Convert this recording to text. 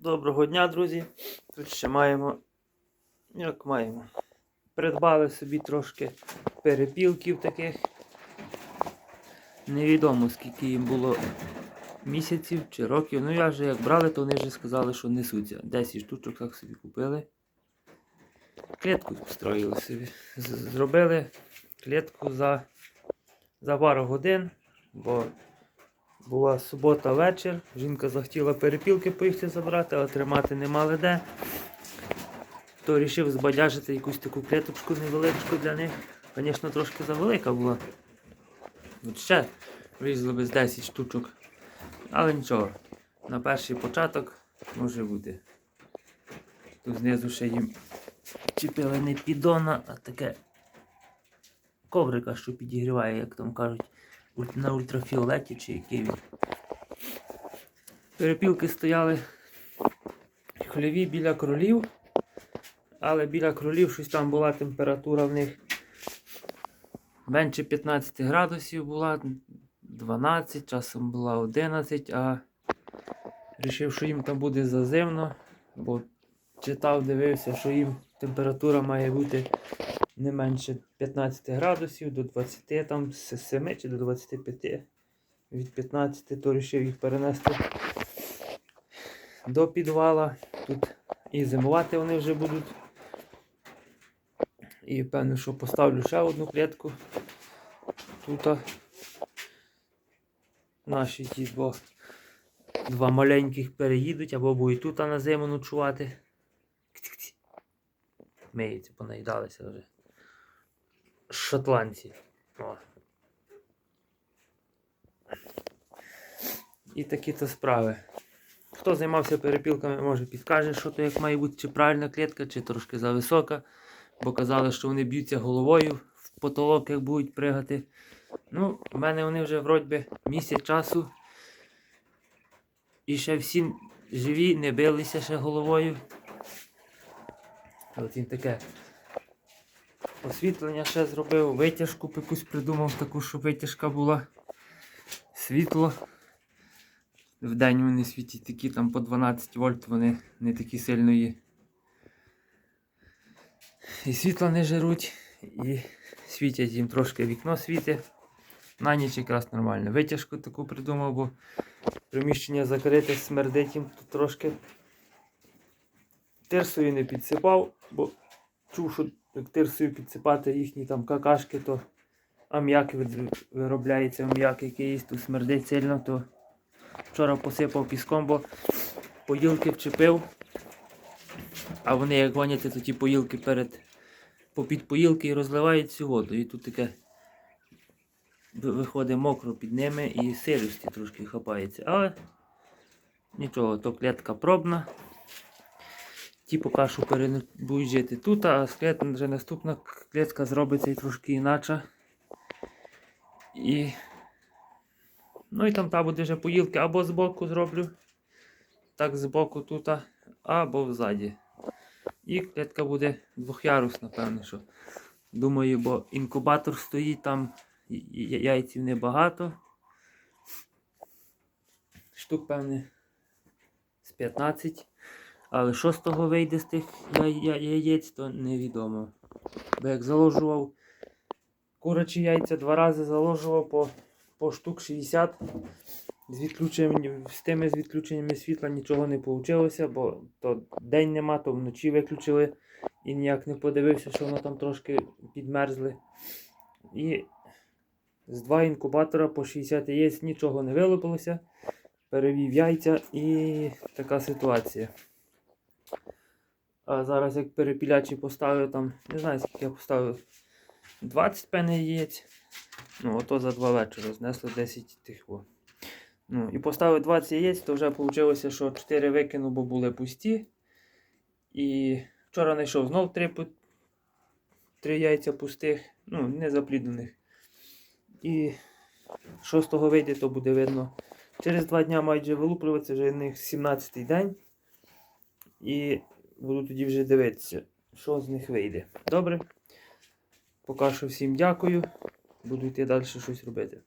Доброго дня, друзі. Тут ще маємо. Як маємо? Придбали собі трошки перепілків таких. Невідомо скільки їм було місяців чи років. Ну я вже як брали, то вони вже сказали, що несуться. 10 штучок так собі купили. Клітку строїли собі. Зробили клітку за, за пару годин, бо була субота вечір. Жінка захотіла перепілки поїхати забрати, але тримати не мали де. То вирішив збадяжити якусь таку клеточку невеличку для них. Звісно, трошки завелика була. От ще врізали би з 10 штучок. Але нічого, на перший початок може бути. Тут знизу ще їм чіпили не піддона, а таке коврика, що підігріває, як там кажуть, на ультрафіолеті чи який він. Перепілки стояли хліві біля кролів, але біля кролів щось там була температура в них менше 15 градусів була, 12, часом була 11, а вирішив, що їм там буде заземно, бо читав, дивився, що їм температура має бути не менше 15 градусів до 20, там з 7 чи до 25. Від 15 то вирішив їх перенести до підвала. Тут і зимувати вони вже будуть. І певно, що поставлю ще одну клітку. Тут наші ті два, два маленьких переїдуть або будуть тут на зиму ночувати. Миються, понаїдалися вже. Шотландці. О. І такі то справи. Хто займався перепілками, може підкаже, що то як має бути, чи правильна клітка, чи трошки зависока. Бо казали, що вони б'ються головою в потолок, як будуть пригати. Ну, в мене вони вже вроді місяць часу. І ще всі живі, не билися ще головою. От він таке освітлення ще зробив, витяжку якусь придумав таку, щоб витяжка була. Світло. Вдень вони світять такі там по 12 вольт, вони не такі сильно є. І світла не жируть, і світять їм трошки вікно світить. На ніч якраз нормально. Витяжку таку придумав, бо приміщення закрите, смердить їм тут трошки. Тирсою не підсипав, бо чув, що як тирсою підсипати їхні там какашки, то ам'як виробляється ам'як якийсь, тут смердить сильно, то вчора посипав піском, бо поїлки вчепив. А вони як гоняться, то ті поїлки перед попід поїлки і розливають цю воду. І тут таке виходить мокро під ними і сирості трошки хапається. Але нічого, то клітка пробна. Ті поки що будуть жити тут, а з вже наступна клітка зробиться трошки інакше. І... Ну і там та буде вже поїлки або збоку зроблю, так збоку тут, або взаді. І клітка буде двохярусна, напевно, що. Думаю, бо інкубатор стоїть там, яйців небагато. Штук, певне, з 15. Але що з того вийде з тих яєць, то невідомо. Бо як заложував курячі яйця, два рази заложував по, по штук 60. З, з тими з відключеннями світла нічого не вийшло, бо то день нема, то вночі виключили і ніяк не подивився, що воно там трошки підмерзли. І з два інкубатора по 60 яєць нічого не вилупилося. Перевів яйця і така ситуація. А зараз як перепілячі поставив там, не знаю скільки я поставив 20 певне яєць. Ну, ото за два вечора знесло 10 тих. Ну, і поставив 20 яєць, то вже вийшло, що 4 викинув, бо були пусті. І вчора знайшов знов 3, 3 яйця пустих, ну, не запліднених. І що з того вийде, то буде видно. Через 2 дня мають вже вилуплюватися, вже в них 17-й день. І буду тоді вже дивитися, що з них вийде. Добре. Поки що всім дякую. Буду йти далі щось робити.